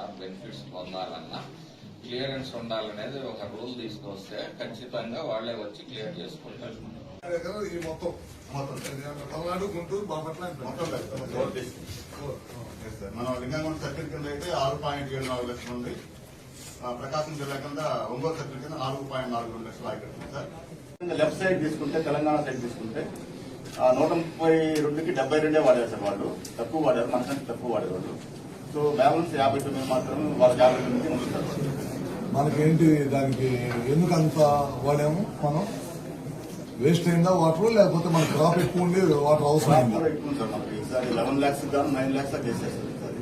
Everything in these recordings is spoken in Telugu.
పొందాలన్నా బెనిఫిట్స్ పొందాలన్నా. క్లియరెన్స్ ఉండాలనేది ఒక రూల్ తీసుకొస్తే ఖచ్చితంగా వాళ్ళే వచ్చి క్లియర్ చేసుకుంటారు. మనం లింగంగం సర్కిల్ కింద అయితే ఆరు పాయింట్ ఏడు నాలుగు లక్షలు ఉంది. ఆ, ప్రకాశం జిల్లా కింద ఒంగోలు సర్కిల్ కింద నాలుగు పాయింట్ నాలుగు రెండు లక్షలు ఆగిపోతుంది సార్ లెఫ్ట్ సైడ్ తీసుకుంటే తెలంగాణ సైడ్ తీసుకుంటే ఆ, నూట ముప్పై రెండుకి డెబ్బై రెండే వాడారు సార్ వాళ్ళు. తక్కువ వాడారు మన కంటే తక్కువ వాడారు వాళ్ళు సో బ్యాలెన్స్ యాభై తొమ్మిది మాత్రం వాళ్ళ యాభై తొమ్మిది మనకేంటి దానికి ఎందుకు అంత వాడాము మనం? వేస్ట్ అయిందా వాటర్ లేకపోతే మన క్రాప్ ఎక్కువ ఉండి వాటర్ అవసరం అయిందా? కూడా ఎక్కువ ఉంది సార్ మనకి ఈసారి లెవెన్ ల్యాక్స్ గాను నైన్ ల్యాక్స్ చేసేస్తారు ఈసారి.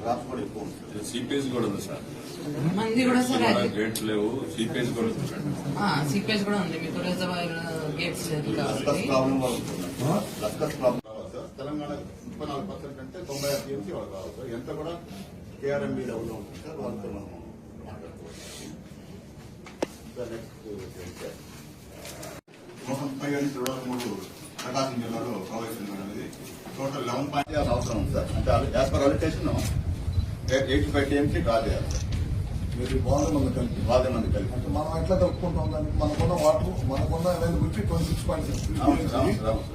క్రాప్ కూడా ఎక్కువ ఉంది సార్. సిపిఎస్ కూడా ఉంది సార్. మంది కూడా సార్ గేట్స్ లేవు సిపిఎస్ కూడా ఉంది సిపిఎస్ కూడా ఉంది. మీకు రిజర్వాయర్ గేట్స్ ప్రాబ్లం తెలంగాణ ముప్పై నాలుగు పర్సెంట్ అంటే తొంభై ఆరు టీఎంసీ వాళ్ళకి రావాలి సార్ ఎంత కూడా కేఆర్ఎంబీ లెవెల్లో ఉంటుంది సార్ వాళ్ళతో మనం మాట్లాడుకోవచ్చు. నెక్స్ట్ ముప్పై ఏడు మూడు ప్రకాశం జిల్లాలో ప్రవేశించడం అనేది టోటల్ లెవెన్ పాయింట్ అవసరం ఉంది సార్. అంటే as per allocation eighty five TMC draw చేయాలి. మీరు బాగా మన కలిపి వాళ్ళే మంది కలిపి. అంటే మనం ఎట్లా కలుపుకుంటాం దానికి మనకున్న వాటర్ మనకున్న availability twenty six point six.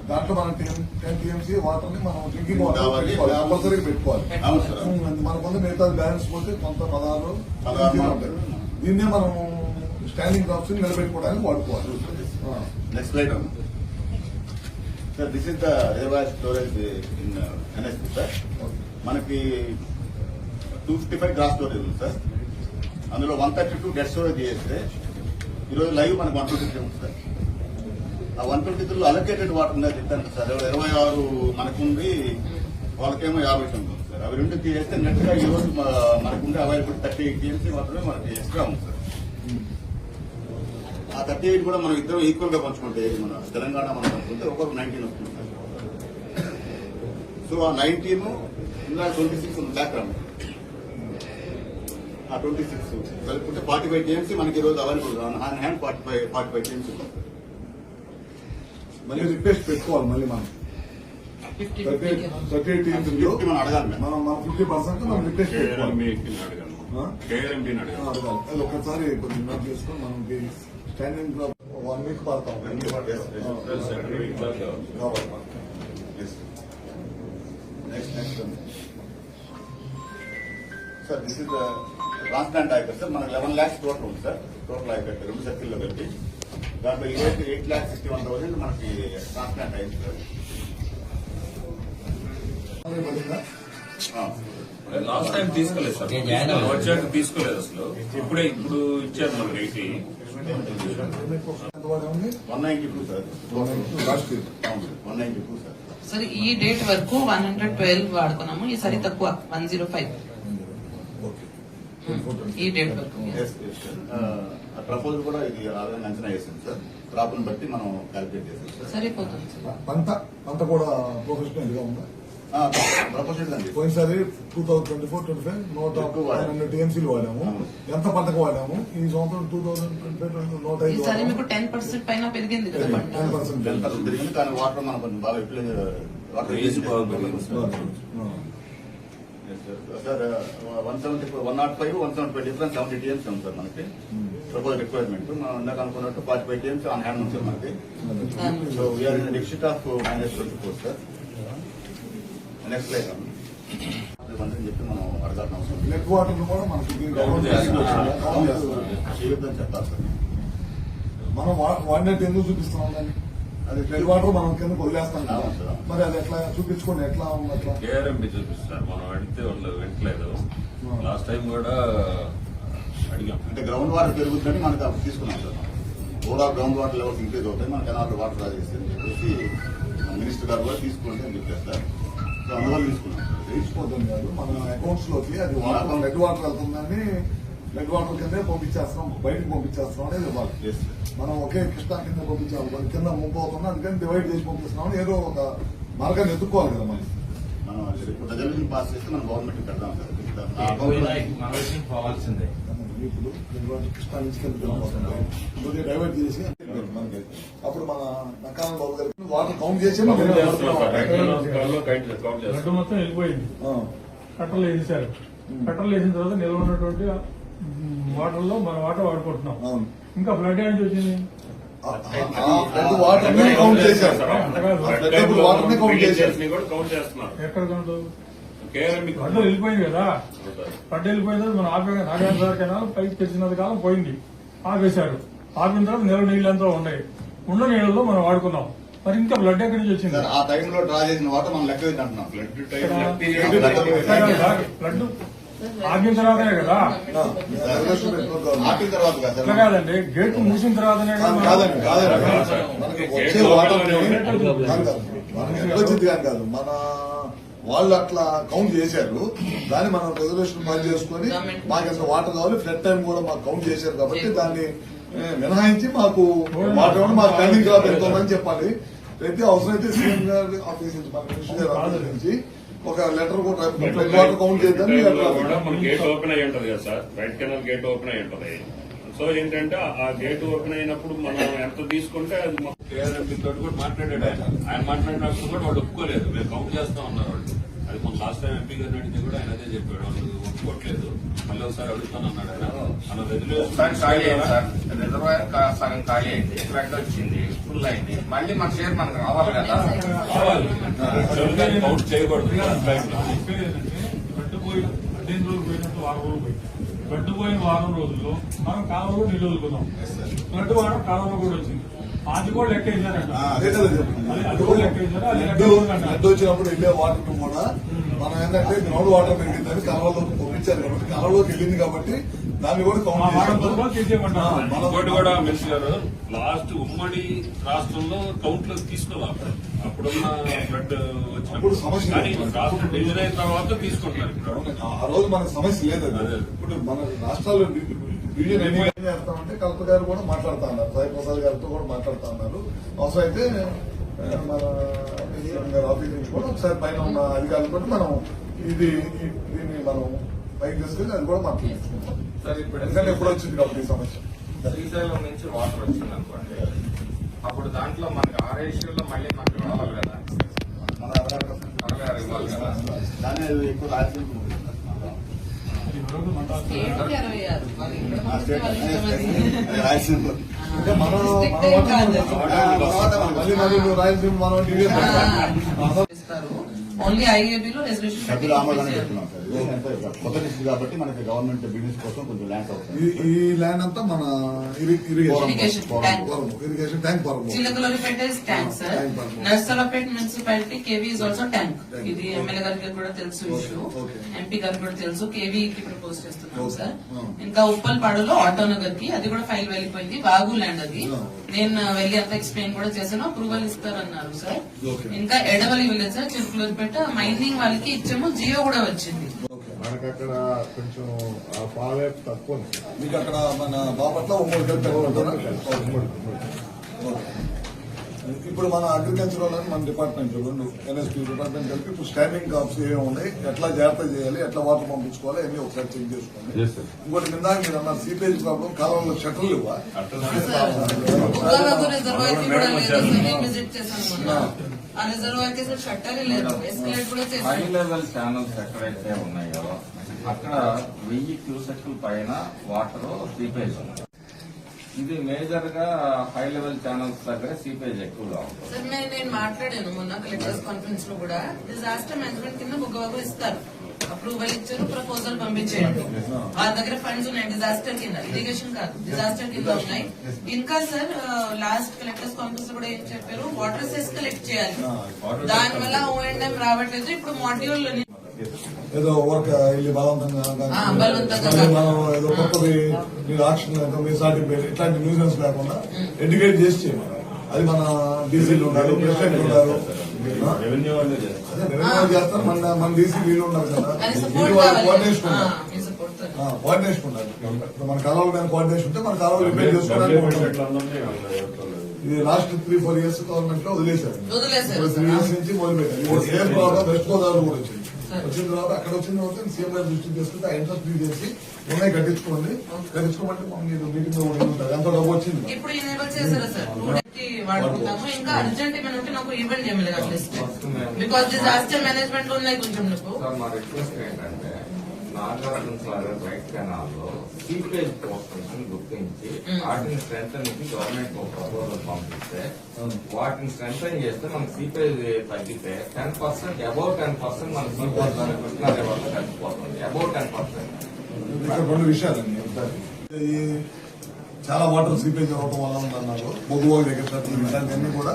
దాంట్లో మనం టెన్ టీఎంసీ వాటర్ని మనం డ్రింకింగ్. వాటర్ కంపల్సరీ పెట్టుకోవాలి మనకున్న మిగతా బ్యాలెన్స్ పోతే కొంత పదహారు ఉంటాయి. దీన్నే మనం స్టాండింగ్ క్రాప్స్ నిలబెట్టుకోవడానికి వాడుకోవాలి. Next slide sir this is the reservoir storage in N S P sir మనకి two fifty five gross storage ఉంది సార్ అందులో one thirty two dead storage చేస్తే ఈరోజు లైవ్ మనకు వన్ ట్వంటీ త్రీ ఉంది సార్. ఆ వన్ ట్వంటీ త్రీలో అలొకేటెడ్ వాటర్ ఉన్నది చెప్పాను సార్. ఇరవై ఆరు మనకుంది వాళ్ళకేమో యాభై తొమ్మిది ఉంది సార్. అవి రెండు తీసేస్తే నెట్గా ఈ రోజు మనకుండే అవైలబుల్ థర్టీ ఎయిట్ టీఎంసీ మాత్రమే మనకి ఎక్స్ట్రా ఉంది సార్. ఆ థర్టీ ఎయిట్ కూడా మనం ఇద్దరం ఈక్వల్గా పంచుకుంటే మన తెలంగాణ మనం అనుకుంటే ఒకరు నైన్టీన్ వస్తుంది సార్. సో ఆ నైన్టీన్ ఇలా ట్వంటీ సిక్స్ ఉంది బ్యాక్ ట్వంటీ సిక్స్. కలుపుకుంటే ఫార్టీ ఫైవ్ టీఎంసీ మనకి ఈ రోజు available on hand forty five forty five TMC ఉంది మళ్ళీ రిక్వెస్ట్ పెట్టుకోవాలి మళ్ళీ మనం. Fifty thirty fifty thirty eight teams fifty మనం అడగాలి మేము. మనం మన ఫిఫ్టీ పర్సెంట్ మనం రిక్వెస్ట్ పెట్టుకోవాలి. కేఆర్ఎంబీకి అడగాను ఆ? కేఆర్ఎంబీని ఆ, అడగాను అడగాలి. అది ఒకసారి కొంచెం నోట్ చేసుకొని మనకి స్టాండింగ్ వన్ వీక్ పడతాం. Yes, yes. కావాలి Yes. Next, next one. Sir this is transplant acre sir మనకు లెవెన్ ల్యాక్స్ టోటల్ ఉంది సార్ టోటల్ ఐకర్ రెండు సర్కిల్లో కలిపి దాంట్లో eight eight lakhs sixty one thousand మనకి ట్రాన్స్ప్లాంట్ అయింది సార్ ఆ. లాస్ట్ టైం తీసుకోలేదు సార్ వచ్చాక తీసుకోలేదు అసలు. ఇప్పుడే ఇప్పుడు ఇచ్చారు మనకి eighty one ninety two sir last one ninety two sir సరే ఈ డేట్ వరకు వన్ హండ్రెడ్ ట్వెల్వ్ వాడుకున్నాము. ఈసారి తక్కువ వన్ జీరో ఫైవ్ ఈ డేట్ వరకు ప్రపోజల్ కూడా ఇది ఆదాయం అంచనా వేసింది సార్ క్రాప్ను బట్టి మనం క్యాలిక్యులేట్ చేసాం సార్ సరిపోతుంది సార్ పంట పంట కూడా ప్రొఫెషనల్గా ఉందా? ప్రపోజల్ అండి పోయినసారి two thousand twenty four twenty five నూట. హండ్రెడ్ టీఎంసీలు వాడాము. ఎంత పంటకు వాడాము? ఈ సంవత్సరం టూ థౌసండ్ ట్వంటీ ఫైవ్ నూట ఐదు మీకు టెన్ పర్సెంట్ పైన పెరిగింది టెన్ పర్సెంట్ పెరిగింది కానీ వాటర్ మనం బాగా water sir one seventy one not five one seventy five difference seventy TMC ఉంది సార్ మనకి. ప్రపోజ్ రిక్వైర్మెంట్ మనం ఇందాక అనుకున్నట్టు forty five TMC on hand ఉంది సార్ మనకి. So we're in deficit of minus twenty four sir next like అని చెప్పి మనం అడగాల్సిన అవసరం. నెట్ వాటర్ కూడా మనకి. చేయొద్దని చెప్పాలి సార్ మనం వా- వాడినట్టు ఎందుకు చూపిస్తున్నాం దాన్ని? అది నెట్ వాటర్ మనం కింద వదిలేస్తాం కదా. మరి అది ఎట్లా చూపించుకోండి ఎట్లా ఉంది అట్లా? చూపిస్తారు. మనం అడిగితే వాళ్ళు వింటలేదు లాస్ట్ టైం కూడా అడిగాం. అంటే గ్రౌండ్ వాటర్ పెరుగుతుందని మనకి అప్పుడు తీసుకున్నాం sir overall ground water levels increase అవుతాయి మన కెనాల్ వాటర్ రాజేసి అని చెప్పేసి మన మినిస్టర్ గారు కూడా తీసుకోండి అని చెప్పారు సార్. సో అందువల్ల తీసుకున్నాం. సార్ తెలిసిపోతుంది కాదు మన అకౌంట్స్లోకి అది వాటర్ నెట్ వాటర్ వెళ్తుందని నెట్ వాటర్ కిందే పంపించేస్తున్నాం బయటకు పంపించేస్తున్నాం అనేది ఇవ్వాలి. మనం ఒకే కృష్ణా కింద పంపించాలి మరి కింద ముంపు అవుతుంది అందుకని డివైడ్ చేసి పంపిస్తున్నాం ఏదో ఒక మార్గాన్ని ఎత్తుకోవాలి కదా మనం మనం పాస్ చేస్తే మనం గవర్నమెంట్ పెడదాం మన పోవాల్సిందే. ఇప్పుడు కృష్ణా నుంచి కింద వెళ్ళిపోతుంది. కొద్దిగా డైవర్ట్ చేసి మనకి అప్పుడు మన నక్కాన బాబు గారికి వాటర్ కౌంట్ చేసి మనం మొత్తం వెళ్ళిపోయింది. ఆ, కట్టలు వేసారు పెట్రోల్ వేసిన తర్వాత నిల్వ ఉన్నటువంటి వాటర్లో మన వాటర్ వాడుకుంటున్నాం. అవును. ఇంకా ఫ్లడ్ నుంచి వచ్చింది వాటర్ కౌంట్ చేశారు. వాటర్ కౌంట్ చేశారు. ఎక్కడ కౌంట్? వెళ్ళిపోయింది కదా. ఫ్లడ్ వెళ్ళిపోయిన తర్వాత మనం ఆపే నాగార్జున సార్ కెనాల్ పైకి తెచ్చినంత కాలం పోయింది. ఆపేశారు. ఆపిన తర్వాత నిల్వ నీళ్ళు ఎంతో ఉన్నాయి. ఉన్న నీళ్ళలో మనం వాడుకున్నాం. మరి ఇంకా బ్లడ్ ఎక్కడి నుంచి వచ్చింది? సార్ ఆ టైంలో డ్రా చేసిన వాటర్ మనం లెక్క బ్లడ్ ఆపిన తర్వాతనే కదా. ఆపిన తర్వాత కదా. కాదండి. గేట్ మూసిన తర్వాతనే కదా మనం- కాదండి వాటర్ కాదు. మన వాళ్ళు అట్లా కౌంట్ చేశారు. దాన్ని మనం రిజర్వేషన్ పని చేసుకొని మాకు ఎంత వాటర్ కావాలి ఫ్లడ్ టైం కూడా మాకు కౌంట్ చేశారు కాబట్టి దాన్ని మినహాయించి మాకు వాటర్ మాకు పెండింగ్ జాబ్ ఎంత ఉందని చెప్పాలి. ప్రతి అవసరమైతే సీఎం గారి ఆఫీస్ నుంచి మన మినిస్టర్ గారి ఆఫీస్ నుంచి ఒక లెటర్ కూడా వాటర్ కౌంట్ చేద్దాం గేట్ ఓపెన్ అయి ఉంటది కదా sir? Right canal gate open అయి ఉంటది. సో ఏంటంటే ఆ గేట్ ఓపెన్ అయినప్పుడు మనం ఎంత తీసుకుంటే అది తోటి కూడా మాట్లాడాడు ఆయన. మాట్లాడినప్పుడు కూడా వాళ్ళు ఒప్పుకోలేదు. మేము కౌంట్ చేస్తా ఉన్నారు వాళ్ళు. అది మన లాస్ట్ టైం ఎంపీ గారిని అడిగితే కూడా ఆయన అదే చెప్పాడు. వాళ్ళు ఒప్పుకోవట్లేదు మళ్ళీ ఒకసారి అడుగుతానన్నాడు ఆయన. మన ఒకసారి ఖాళీ అయింది రెగ్యులేషన్ సార్ రిజర్వాయర్ సగం ఖాళీ అయింది. ఫ్లడ్ వచ్చింది. అయింది. మళ్ళీ మన షేర్ మనకు రావాలి కదా? పదిహేను రోజులు పోయినట్టు వారం రోజులు పోయి గడ్డు పోయిన వారం రోజుల్లో మనం కాలంలో నీళ్ళు వదులుకున్నాం గడ్డు వారం కాలంలో కూడా వచ్చింది అది కూడా లెక్క వేసారంట అదే కూడా వచ్చినప్పుడు వెళ్ళే వాటర్ కూడా మనం ఏంటంటే గ్రౌండ్ వాటర్ పెరిగిందని కలవలోకి పంపించారు కాబట్టి కలవలోకి వెళ్ళింది కాబట్టి దాన్ని కూడా కూడా మినిస్టర్ గారు లాస్ట్ ఉమ్మడి రాష్ట్రంలో కౌంట్లో తీసుకోవాలి అప్పుడున్న ఫ్లడ్ అప్పుడు వచ్చినప్పుడు సమస్య కానీ లేదు. రాష్ట్రం డివిజన్ అయిన తర్వాత తీసుకుంటున్నారు ఇప్పుడు. ఆ రోజు మనకు సమస్య లేదు. ఇప్పుడు మన రాష్ట్రాల్లో డివిజన్ ఏం చేస్తామంటే కలెక్టర్ గారు కూడా మాట్లాడుతా ఉన్నారు. సాయి ప్రసాద్ గారితో కూడా మాట్లాడుతా ఉన్నారు. అవసరం అయితే మన గారి ఆఫీస్ నుంచి కూడా ఒకసారి పైన ఉన్న అధికారులతో మనం ఇది దీన్ని మనం పైకి తీసుకెళ్ళి అది కూడా మాట్లాడుకుంటాం సార్ ఇప్పుడు ఎందుకంటే ఎప్పుడు వచ్చింది కాబట్టి ఈ సమస్య శ్రీశైలం నుంచి వాటర్ వచ్చింది అనుకోండి అప్పుడు దాంట్లో మనకి ఆ రేషియోలో మళ్ళీ మనకు రావాలి కదా మన అరవై అరవై ఆరు ఇవ్వాలి కదా రాయలసీమ మనం ఓన్లీ ఐఏబీలో రెజల్యూషన్ సభ్యులు ఆమోదాన్ని చెప్తున్నాం సార్. ఎందుకంటే కొత్త డిస్ట్రిక్ట్ కాబట్టి మనకి గవర్నమెంట్ బిజినెస్ కోసం కొంచెం ల్యాండ్ అవుతుంది ఈ- ఈ ల్యాండ్ అంతా మన ఇరి- Irrigation ఇరిగేషన్ tank. పొరము. Irrigation tank పొరము Chilakaluripet is tank sir municipality KV is also tank. ఇది ఎమ్మెల్యే గారికి కూడా తెలుసు ఇష్యూ. ఎంపీ గారికి కూడా తెలుసు. కేవీ కి ప్రపోజ్ చేస్తున్నాం. Sir Oh. ఇంకా ఉప్పల్పాడులో ఆటోనగర్కి అది కూడా ఫైల్ వెళ్ళిపోయింది. బాగు ల్యాండ్ అది. Oh. నేను వెళ్ళి అంతా ఎక్స్ప్లెయిన్ కూడా చేశాను. అప్రూవల్ ఇస్తారన్నారు సార్. ఇంకా Edavali village sir Chilakaluripet mining వాళ్ళకి ఇచ్చాము జియో కూడా వచ్చింది. మనకి అక్కడ కొంచెం తక్కువ ఉంది. మీకు అక్కడ మన బాపట్ల. ఇప్పుడు మన అగ్రికల్చర్ వాళ్ళని మన డిపార్ట్మెంట్ రెండు ఎన్ఎస్పీ డిపార్ట్మెంట్ కలిపి ఇప్పుడు స్టాండింగ్ క్రాప్స్ ఏమేమి ఉన్నాయి ఎట్లా జాగ్రత్త చేయాలి ఎట్లా వాటర్ పంపించుకోవాలి అన్ని ఒకసారి చెక్ చేసుకోండి. ఇంకోటి కింద మీరు అన్నారు సీపేజ్ ప్రాబ్లం కాలంలో షట్టర్లు ఇవ్వ కూడా లేదు ఆ అసలు షట్టర్ ఎస్కలేట్ కూడా హై లెవెల్ ఛానల్స్ ఎక్కడైతే ఉన్నాయో అక్కడ వెయ్యి క్యూసెక్ల పైన వాటర్ సీపేజ్ ఉంది. ఇది మేజర్గా హై లెవెల్ ఛానల్స్ దగ్గర సీపేజ్ ఎక్కువగా ఉంటుంది. సార్ నేను నేను మాట్లాడాను మొన్న కలెక్టర్స్ కాన్ఫరెన్స్లో కూడా. డిజాస్టర్ మేనేజ్మెంట్ కింద బుగ్గబాబు ఇస్తారు. అప్రూవల్ ఇచ్చారు ప్రపోజల్ పంపించేయండి. వాళ్ళ దగ్గర ఫండ్స్ ఉన్నాయి. డిజాస్టర్ కింద ఇరిగేషన్ కాదు డిజాస్టర్ కింద ఉన్నాయి. ఇంకా సార్ లాస్ట్ కలెక్టర్స్ కాన్ఫరెన్స్లో కూడా ఏం చెప్పారు? వాటర్ సెస్ కలెక్ట్ చేయాలి. దాని వల్ల ఓఎండ్ఎం రావట్లేదు. ఇప్పుడు మాడ్యూల్ ఏదో వర్క్ వెళ్ళి బలవంతంగా కానీ, ఆ, బలవంతంగా మళ్ళీ మనం ఏదో కొత్తది మీరు ఆక్షన్ మీ సర్టిఫికేట్ ఇట్లాంటి న్యూసెన్స్ లేకుండా ఎడ్యుకేట్ చేసి చేయమని అది మన డీసీలు ఉన్నారు ప్రెసిడెంట్ ఉన్నారు ఆ? రెవెన్యూ వాళ్ళే చేస్తారు అదే రెవెన్యూ చేస్తారు. మన మన డీసీ వీళ్ళు ఉన్నారు కదా. వీళ్ళు వాళ్ళు కోఆర్డినేషన్ ఉన్నారు మీ సపోర్ట్ కోఆర్డినేషన్ ఇప్పుడు మన ఉంటే మన కాలువలు రిపేర్ చేసుకోవడానికి. ఇది లాస్ట్ త్రీ ఫోర్ ఇయర్స్ గవర్నమెంట్లో వదిలేశారు. త్రీ ఇయర్స్ నుంచి మొదలు పెట్టారు ఇప్పుడు సేమ్ తర్వాత వెస్ట్ గోదావరి కూడా వచ్చింది. వచ్చిన తర్వాత అక్కడ వచ్చిన తర్వాత సీఎం గారి దృష్టికి తీసుకుంటే ఆ ఇంట్రెస్ట్ ఫ్రీ చేసి ఉన్నాయి కట్టించుకోండి కట్టించుకోమంటే మీరు మీటింగ్లో ఉంటుంది ఎంత డబ్బు వచ్చింది ఇప్పుడు ఎనేబుల్ చేశారా సార్? టూ కి వాడుకుంటాము. ఇంకా అర్జెంట్ ఏమైనా ఉంటే నాకు ఇవ్వండి ఎమ్మెల్యే గారి లిస్ట్ బికాస్ డిజాస్టర్ మేనేజ్మెంట్లో ఉన్నాయి కొంచెం నాకు. సార్ మా రిక్వెస్ట్ ఏంటంటే నాగార్జున సాగర్ రైట్ కెనాల్లో సీపేజ్ గుర్తించి. వాటిని స్ట్రెంగ్ గవర్నమెంట్ ఒక ప్రపోజల్ పంపిస్తే వాటిని స్ట్రెంగ్ చేస్తే మనకి సీపేజ్ తగ్గితే ten percent above ten percent మన సీపేజ్ ద్వారా కృష్ణా రివర్లో కలిసిపోతుంది అబౌవ్ టెన్ పర్సెంట్ ఇక్కడ రెండు విషయాలండి చాలా వాటర్ సీపేజ్ అవ్వడం వల్ల ఉందన్నారు దగ్గర ఇలాంటివన్నీ కూడా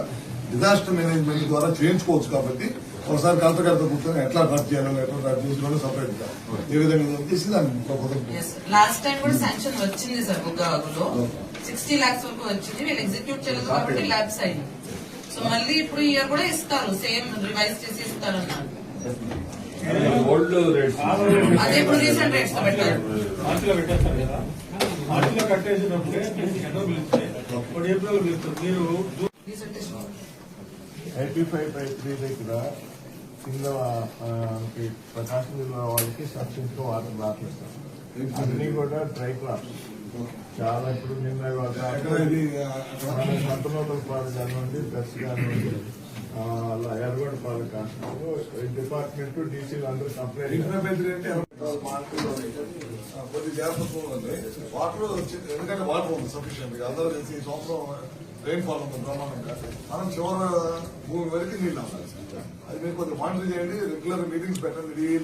డిజాస్టర్ మేనేజ్మెంట్ ద్వారా చేయించుకోవచ్చు కాబట్టి ఒకసారి కలెక్టర్ గారితో కూర్చొని ఎట్లా డ్రాప్ చేయాలో ఎట్లా డ్రాప్ చేసుకోవాలో సపరేట్గా. ఏ విధంగా చేసి దాన్ని లాస్ట్ టైం కూడా శాంక్షన్ వచ్చింది సార్ బుగ్గాగులో సిక్స్టీ లాక్స్ వరకు వచ్చింది. వీళ్ళు ఎగ్జిక్యూట్ చేయలేదు కాబట్టి ల్యాబ్స్ అయింది. సో మళ్ళీ ఇప్పుడు ఇయర్ కూడా ఇస్తారు. సేమ్ రివైజ్ చేసి ఇస్తారు అన్నారు ఓల్డ్ రేట్స్ అదే ఇప్పుడు రీసెంట్ రేట్స్లో పెట్టారు? మార్చిలో పెట్టేస్తారు కదా. మార్చిలో కట్టేసినప్పుడే మీకు ఎన్నో పిలిస్తే ఇప్పుడు ఏప్రిల్ పిలుస్తారు. మీరు ఎయిటీ ఫైవ్ బై త్రీ దగ్గర కింద ప్రకాశం జిల్లా వాళ్ళకి సబ్సిడీతో వాటర్ రాపిస్తారు అన్ని కూడా డ్రై క్రాప్స్ చాలా ఇప్పుడు నిన్న సంతనోటల పాలు కానివ్వండి బెస్ కానివ్వండి ఎర్రగొండ పాలు కానివ్వండి డిపార్ట్మెంట్ డీసీలు అందరూ కంప్లైంట్ కొద్ది జాగ్రత్త ఉందండి వాటర్ వచ్చి- ఎందుకంటే వాటర్ ఉంది సఫిషియెంట్ అందరూ తెలిసి ఈ సంవత్సరం రెయిన్ ఫాల్ ఉంది బ్రహ్మాండంగా. మనం చివరి భూమి వరకు నీళ్ళు అవ్వాలి అది మీరు కొద్దిగా మానిటర్ చేయండి. రెగ్యులర్ మీటింగ్స్ పెట్టండి.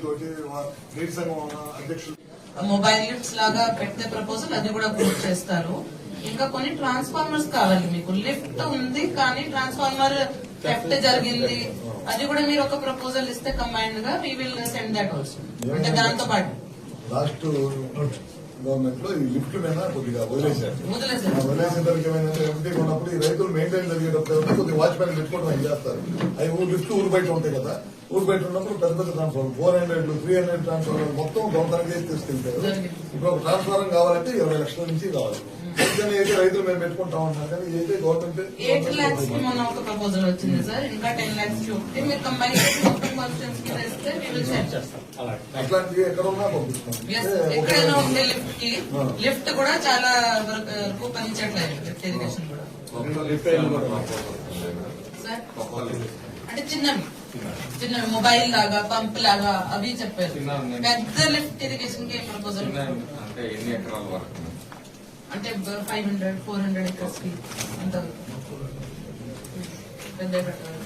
వా- నీటి సంఘం అధ్యక్షులు. మొబైల్ లిఫ్ట్స్ లాగా పెట్టే ప్రపోజల్ అది కూడా పూర్తి చేస్తారు. ఇంకా కొన్ని ట్రాన్స్ఫార్మర్స్ కావాలి. మీకు లిఫ్ట్ ఉంది కానీ ట్రాన్స్ఫార్మర్ థెఫ్ట్ జరిగింది. అది కూడా మీరు ఒక ప్రపోజల్ ఇస్తే కంబైన్డ్గా we will send that also అంటే దాంతో పాటు. లాస్ట్ గవర్నమెంట్లో ఈ లిఫ్ట్ మీద కొద్దిగా వదిలేశారు. వదిలేసిన ఏమైందంటే ఎంపీ ఉన్నప్పుడు ఈ రైతులు మెయింటైన్ జరిగేటప్పుడు కొద్దిగా వాచ్మెన్ పెట్టుకోవడం అవి చేస్తారు? అవి ఊరు లిఫ్ట్ ఊరు బయట ఉంటాయి కదా. ఊరు బయట ఉన్నప్పుడు పెద్ద పెద్ద transformer four hundred three hundred transformer మొత్తం గవర్నమెంట్ చేసి తీసుకెళ్తారు. ఇప్పుడు ఒక ట్రాన్స్ఫార్మర్ కావాలంటే ఇరవై లక్షల నుంచి కావాలి. కానీ అయితే రైతులు మేము పెట్టుకుంటా ఉంటాం కానీ అయితే ఎయిట్ లాక్స్కి గవర్నమెంట్ మొన్న ఒక ప్రపోజల్ వచ్చింది సార్. ఇంకా టెన్ లాక్స్ చూస్తే మీరు కంబైన్ చేసి మొత్తం కాన్స్టిట్యూన్స్కి తెస్తే we will send. అట్లాంటివి ఎక్కడ ఉన్నా Yes, పంపిస్తున్నాం ఎక్కడైనా ఉండే లిఫ్ట్కి. లిఫ్ట్ కూడా చాలా వరకు పనిచేయట్లేదు లిఫ్ట్ ఇరిగేషన్ కూడా. సార్ అంటే చిన్నవి. చిన్నవి. మొబైల్ లాగా పంప్ లాగా అవి చెప్పారు. చిన్నవి. పెద్ద లిఫ్ట్ ఇరిగేషన్కి ప్రపోజల్ అంటే ఎన్ని ఎకరాల వరకు? అంటే ఫైవ్ హండ్రెడ్ ఫోర్ హండ్రెడ్ ఎకర్స్కి అంత పెద్ద పెట్టాలి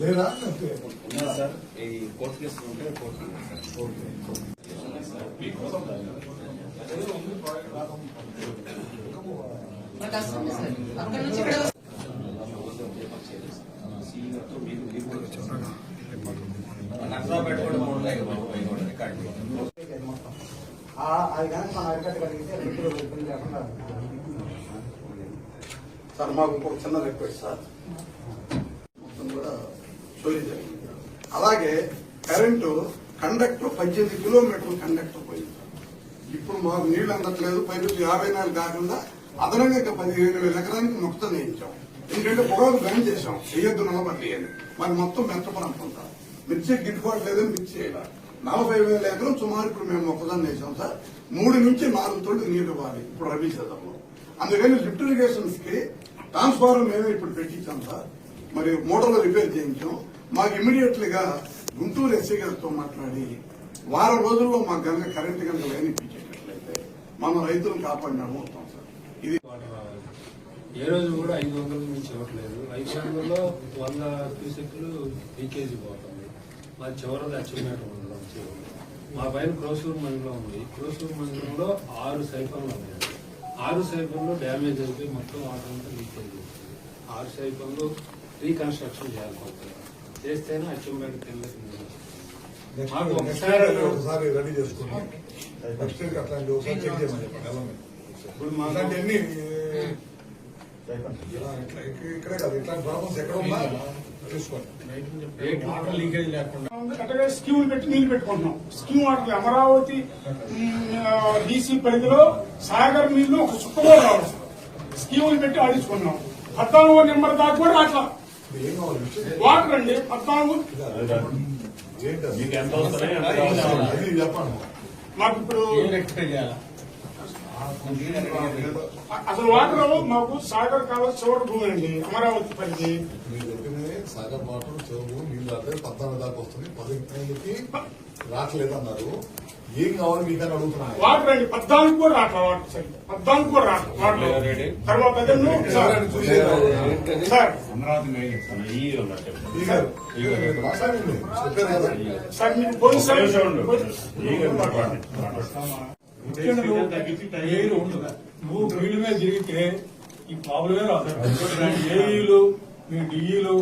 లేదా అంటే సార్ ఈ కోర్టు కేసులు ఉంటే కోర్టు బట్ వస్తుంది సార్ అక్కడ నుంచి ఇక్కడ నర్సాపేట కూడా మూడు లైన్ పోయి కూడా కట్టి అది కానీ మనం అరికట్టగలిగితే రైతులు ఇబ్బంది లేకుండా సార్ మాకు ఇంకొక చిన్న రిక్వెస్ట్ సార్. మొత్తం కూడా చోరీ జరిగింది అలాగే కరెంటు కండక్టర్ పద్దెనిమిది కిలోమీటర్లు కండక్టర్ పోయింది ఇప్పుడు మాకు నీళ్ళు అందట్లేదు పైపు యాభై నాలుగు కాకుండా అదనంగా ఇంకా పదిహేను వేల ఎకరానికి మొత్తం వేయించాం ఎందుకంటే పొగలు బ్యాన్ చేసాం చేయొద్దు నలభై అని. మరి మొత్తం మెత్తపని అనుకుంటాం మిర్చి గిట్టుబాటు లేదని మిర్చి చేయాలి నలభై వేల ఎకరం సుమారు ఇప్పుడు మేము మొక్కజొన్న వేసాం సార్. మూడు నుంచి నాలుగు తోడు నీరు ఇవ్వాలి ఇప్పుడు రబీ సీజన్లో. అందుకని లిఫ్ట్ ఇరిగేషన్స్కి ట్రాన్స్ఫార్మర్ మేమే ఇప్పుడు పెట్టించాం సార్. మరి మోటార్లు రిపేర్ చేయించాం. మాకు ఇమీడియట్లీ గా గుంటూరు ఎస్సీ గారితో మాట్లాడి వారం రోజుల్లో మాకు కనుక కరెంట్ కనుక లైన్ ఇప్పించేటట్లయితే మనం రైతులను కాపాడినాము అవుతాం సార్. ఇది ఏ రోజు కూడా ఐదు వందల నుంచి ఇవ్వట్లేదు. ఐదు వందలలో వంద క్యూసెక్లు లీకేజీ పోతుంది. మా చివరిది అచ్చమేట మా పైన క్రోసూరు మండలం ఉంది. క్రోసూరు మండలంలో ఆరు సైఫన్లు ఉన్నాయి. ఆరు సైఫన్లు డ్యామేజ్ అయిపోయి మొత్తం వాటర్ అంతా లీకేజ్ అవుతుంది ఆరు సైఫన్లు రీకన్స్ట్రక్షన్ చేయాలి కొత్తగా చేస్తేనే అచ్చంపేట కింద మాకు ఒకసారి ఒకసారి రెడీ చేసుకోండి నెక్స్ట్ వీక్ అట్లాంటి ఒకసారి చెక్ చేయమని చెప్పండి అలానే. ఇప్పుడు మాకు ఇట్లాంటివన్నీ ఇలా ఇట్లా ఇక్కడే కాదు ఇట్లాంటి ప్రాబ్లమ్స్ ఎక్కడ ఉన్నా వాటర్ లీకేజ్ లేకుండా. అట్లాగే స్కీములు పెట్టి నీళ్ళు పెట్టుకుంటున్నాం. స్కీమ్ వాటర్ అమరావతి డీసీ పరిధిలో సాగర్ నీళ్ళు ఒక చుక్క కూడా రావు స్కీములు పెట్టి ఆడించుకున్నాం. పద్నాలుగో నెంబర్ దాకా కూడా అట్లా వాటర్ అండి పద్నాలుగు? మీకు ఇప్పుడు అసలు వాటర్ మాకు సాగర్ కావాలి చివరి భూమి అండి అమరావతి పరిధి. మీరు చెప్పింది సాగర్ వాటర్ చెరువు నీళ్ళు రాలేదు పద్నాలుగు దాకా వస్తుంది. పదిహేనుకి రావట్లేదు అన్నారు ఏం కావాలి మీకని అడుగుతున్నాను. వాటర్ అండి పద్నాలుగు కూడా రాట్లా వాటర్ సరి. పద్నాలుగు కూడా రాట్లా వాటర్. తర్వాత సార్. మీకు పోలీస్ సార్. నువ్వు ఫీల్డ్ మీద తిరిగితే ఈ ప్రాబ్లమే రాదు. ఏఈలు మీ డిఈలు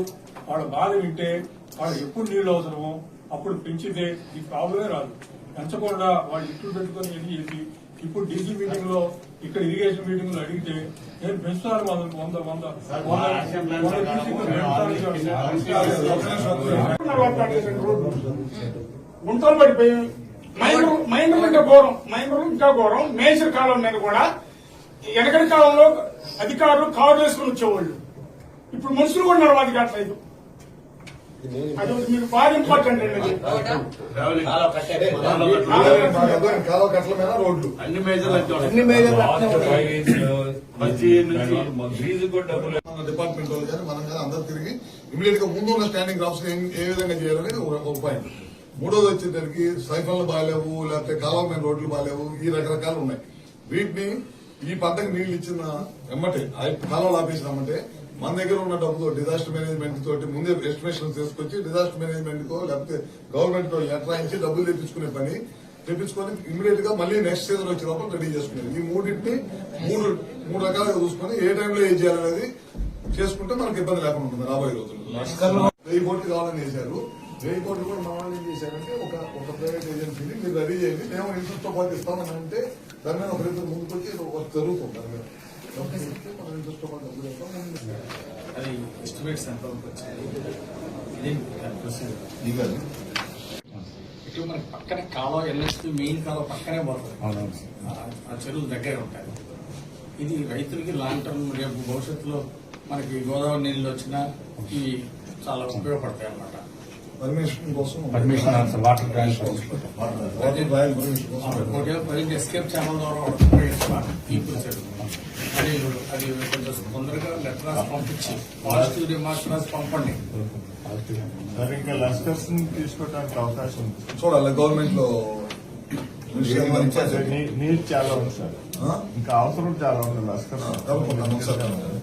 వాళ్ళ బాధ వింటే వాళ్ళు ఎప్పుడు నీళ్ళు అవసరమో అప్పుడు పెంచితే ఈ ప్రాబ్లమే రాదు. పెంచకుండా వాళ్ళు ఇట్లు పెట్టుకొని ఎన్ని చేసి ఇప్పుడు డీసీ మీటింగ్లో ఇక్కడ ఇరిగేషన్ మీటింగ్లో అడిగితే నేను పెంచుతాను వంద వంద వంద. గుంటలు పడిపోయి మైండర్ మైండర్ ఇంకా ఘోరం. మైండర్ ఇంకా ఘోరం. మేజర్ కాలం మీద కూడా వెనకటి కాలంలో అధికారులు కారు వేసుకుని వచ్చేవాళ్ళు. ఇప్పుడు మనుషులు కూడా నడవాలి కావట్లేదు అది ఒకటి మీకు బాగా ఇంపార్టెంట్ అండి అది. కాలువ కట్టల మీద రోడ్లు. అన్ని మేజర్లు. అన్ని మేజర్ మంచి నుంచి ఫీజు కూడా డబ్బులు మన డిపార్ట్మెంట్ వాళ్ళు కానీ మనం కానీ అందరూ తిరిగి ఇమీడియట్గా ముందు ఉన్న స్టాండింగ్ క్రాప్స్ ఏ విధంగా చేయాలనేది ఒక ఒక పాయింట్ మూడోది వచ్చేసరికి సైఫన్లు బాగాలేవు లేకపోతే కాలువ మీద రోడ్లు బాగాలేవు ఈ రకరకాలు ఉన్నాయి. వీటిని ఈ పంటకు నీళ్ళు ఇచ్చిన ఎమ్మటే ఆ కాలువలు ఆపేసినామంటే మన దగ్గర ఉన్న డబ్బుతో డిజాస్టర్ మేనేజ్మెంట్ తోటి ముందే ఎస్టిమేషన్ తీసుకొచ్చి డిజాస్టర్ మేనేజ్మెంట్ కో లేకపోతే గవర్నమెంట్ లెటర్ రాయించి డబ్బులు తెప్పించుకునే పని తెప్పించుకొని ఇమీడియట్గా మళ్ళీ నెక్స్ట్ సీజన్ వచ్చే లోపల రెడీ చేసుకునేది. ఈ మూడింటిని మూడు మూడు రకాలుగా చూసుకొని ఏ టైంలో ఏం చేయాలనేది చేసుకుంటే మనకి ఇబ్బంది లేకుండా ఉంటుంది రాబోయే రోజుల్లో. వెయ్యి కోట్లు కావాలని చేశారు. వెయ్యి కోట్లు కూడా మన ఏం చేశారంటే ఒక ఒక ప్రైవేట్ ఏజెన్సీని మీరు రెడీ చేయండి. మేము ఇంట్రెస్ట్తో పాటు ఇస్తామని అంటే దాని మీద ఒక ఇద్దరు ముందుకు వచ్చి ఒక జరుగుతుంది దాని మీద. మనం ఇంట్రెస్ట్తో పాటు డబ్బులు ఇస్తాం ముందు అది ఎస్టిమేట్స్ ఎంత వరకు ఇటు మనకి పక్కనే కాలువ ఎల్ఎస్పి మెయిన్ కాలువ పక్కనే పోతుంది ఆ- ఆ చెరువులు దగ్గరే ఉంటాయి. ఇది రైతులకి లాంగ్ టర్మ్ రేపు భవిష్యత్తులో మనకి గోదావరి నీళ్ళు వచ్చినా ఇవి చాలా ఉపయోగపడతాయి అన్నమాట పర్మిషన్ కోసం permission water transfer water royal permission కోసం. ప్రజెంట్ ఎస్కేప్ ఛానల్ ద్వారా అది అది కొంచెం తొందరగా లెటర్ రాసి పంపించి పాజిటివ్ రిమార్క్స్ రాసి పంపండి. ఇంకా లస్కర్స్ తీసుకోవడానికి అవకాశం ఉంది. చూడాలి గవర్నమెంట్లో నీళ్ళు చాలా ఉంది సార్? ఇంకా అవసరం చాలా ఉంది లస్కర్స్ తప్పకుండా